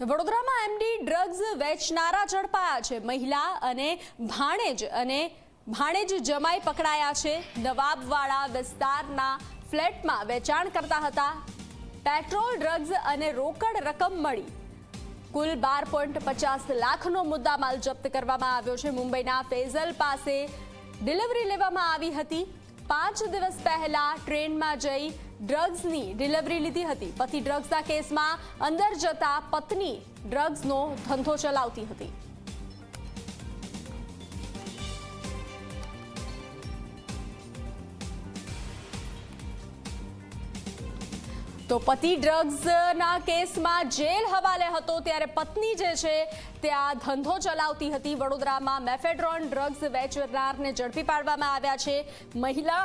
વડોદરામાં MD drugs વેચનારા ઝડપાયા છે. મહિલા અને ભાણેજ અને ભાણેજ જમાઈ પકડાયા છે. નવાબવાડા વિસ્તારના ફ્લેટમાં વેચાણ કરતા હતા. પેટ્રોલ ડ્રગ્સ અને રોકડ રકમ મળી. કુલ બાર પોઈન્ટ પચાસ લાખનો મુદ્દામાલ જપ્ત કરવામાં આવ્યો છે. મુંબઈના ફેઝલ પાસે ડિલિવરી લેવામાં આવી હતી. પાંચ દિવસ પહેલા ટ્રેનમાં જઈ ડ્રગ્સની ડિલિવરી લીધી હતી. પતિ ડ્રગ્સના કેસમાં અંદર જતા પત્ની ડ્રગ્સનો ધંધો ચલાવતી હતી. તો પતિ ડ્રગ્સના કેસમાં જેલ હવાલે હતો ત્યારે પત્ની જે છે ત્યાં ધંધો ચલાવતી હતી. વડોદરામાં મેફેડ્રોન ડ્રગ્સ વેચનારને ઝડપી પાડવામાં આવ્યા છે. મહિલા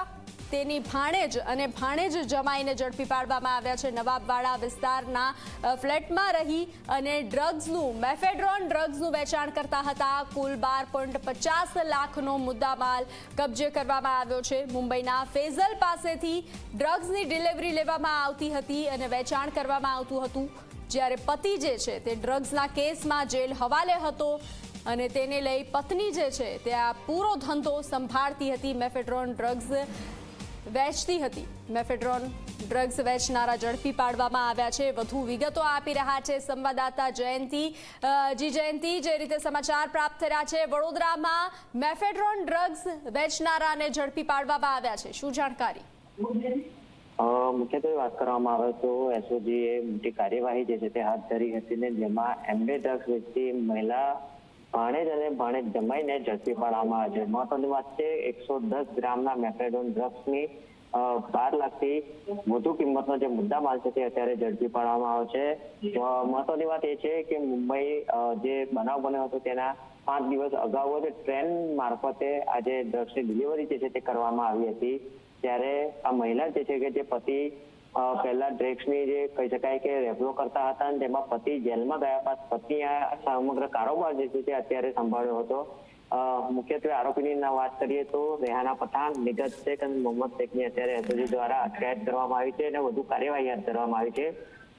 તેની ભાણેજ અને ભાણેજ જમાઈને ઝડપી પાડવામાં આવ્યા છે. નવાબવાડા વિસ્તારના ફ્લેટમાં રહી અને ડ્રગ્સનું, મેફેડ્રોન ડ્રગ્સનું વેચાણ કરતા હતા. કુલ બાર પોઈન્ટ પચાસ લાખનો મુદ્દામાલ કબજે કરવામાં આવ્યો છે. મુંબઈના ફેઝલ પાસેથી ડ્રગ્સની ડિલિવરી લેવામાં આવતી હતી અને વેચાણ કરવામાં આવતું હતું. જ્યારે પતિ જે છે તે ડ્રગ્સના કેસમાં જેલ હવાલે હતો અને તેને લઈ પત્ની જે છે તે આ પૂરો ધંધો સંભાળતી હતી. મેફેડ્રોન ડ્રગ્સ વેચતી હતી. મેફેડ્રોન ડ્રગ્સ વેચનારા ઝડપી પાડવામાં આવ્યા છે. વધુ વિગતો આપી રહ્યા છે સંવાદદાતા જયંતિ. જી જયંતિ, જે રીતે સમાચાર પ્રાપ્ત થયા છે, વડોદરામાં મેફેડ્રોન ડ્રગ્સ વેચનારાને ઝડપી પાડવામાં આવ્યા છે. શું જાણકારી? મુખ્યત્વે વાત કરવામાં આવે તો એસઓજી એ મોટી કાર્યવાહી જે છે તે હાથ ધરી હતી ને જેમાં એમડે ડ્રગ્સ વેચતી મહિલા ભાણેજ અને ભાણેજ જમાઈને ઝડપી પાડવામાં આવે મહત્વની વાત છે, એકસો દસ ગ્રામના મેફેડોન ડ્રગ્સની બાર લાખથી વધુ કિંમતનો જે મુદ્દા માલ છે તે અત્યારે ઝડપી પાડવામાં આવે છે. મહત્વની વાત એ છે કે મુંબઈ જે બનાવ બન્યો હતો તેના પાંચ દિવસ અગાઉ જ ટ્રેન મારફતે આજે ડ્રગ્સની ડિલિવરી જે છે તે કરવામાં આવી હતી. ત્યારે આ મહિલા જે છે કે જે પતિ પહેલા ડ્રેક્સની જે કહી શકાય કે રેપલો કરતા હતા અને તેમાં પતિ જેલમાં ગયા બાદ પત્ની આ સમગ્ર કારોબાર જે છે તે અત્યારે સંભાળ્યો હતો. મુખ્યત્વે આરોપીની વાત કરીએ તો રેહાના પઠાણ, નિગત શેખ અને મોહમ્મદ શેખની અત્યારે એસઓજી દ્વારા અટકાયત કરવામાં આવી છે અને વધુ કાર્યવાહી હાથ ધરવામાં આવી છે.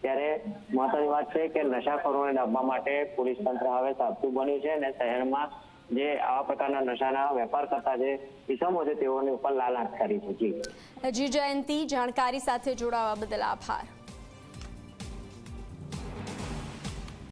ત્યારે મહત્વની વાત છે કે નશાખોરોને ડામવા માટે પોલીસ તંત્ર હવે સાબતું બન્યું છે અને શહેરમાં જે આવા પ્રકારના નશાના વેપાર કરતા જે ઇસમો છે તેઓની ઉપર લાલ આંખ કરી છે. જી. જી જયંતિ, જાણકારી સાથે જોડાવા બદલ આભાર.